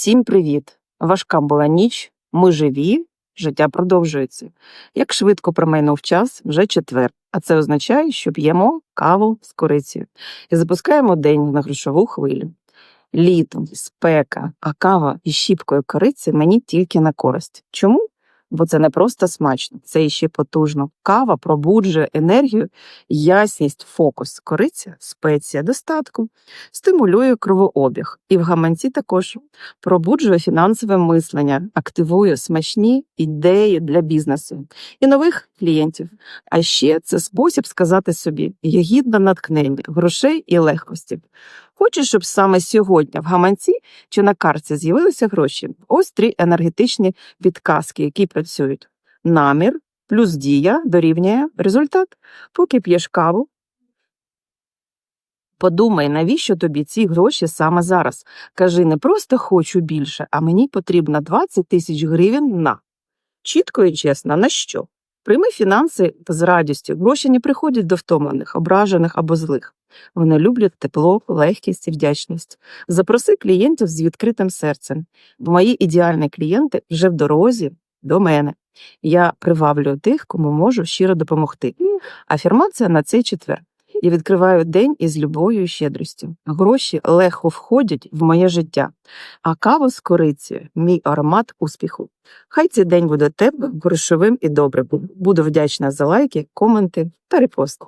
Всім привіт! Важка була ніч, ми живі, життя продовжується. Як швидко промайнув час, вже четвер, а це означає, що п'ємо каву з корицею і запускаємо день на грошову хвилю. Літо, спека, а кава із щіпкою кориці мені тільки на користь. Чому? Бо це не просто смачно, це іще потужно. Кава пробуджує енергію, ясність, фокус. Кориця спеція достатку, стимулює кровообіг. І в гаманці також пробуджує фінансове мислення, активує смачні ідеї для бізнесу і нових клієнтів. А ще це спосіб сказати собі: я гідна натхнення, грошей і легкості. Хочу, щоб саме сьогодні в гаманці чи на карті з'явилися гроші. Ось три енергетичні підказки, які працюють. Намір плюс дія дорівнює результат. Поки п'єш каву, Подумай, навіщо тобі ці гроші саме зараз. Кажи, не просто хочу більше, а мені потрібно 20 тисяч гривень на. Чітко і чесно, на що? Прийми фінанси з радістю. Гроші не приходять до втомлених, ображених або злих. Вони люблять тепло, легкість і вдячність. Запроси клієнтів з відкритим серцем, бо мої ідеальні клієнти вже в дорозі до мене. Я приваблюю тих, кому можу щиро допомогти. Афірмація на цей четвер. Я відкриваю день із любов'ю і щедрістю. Гроші легко входять в моє життя, а кава з корицею – мій аромат успіху. Хай цей день буде теплим, грошовим і добрим. Буду вдячна за лайки, коменти та репости.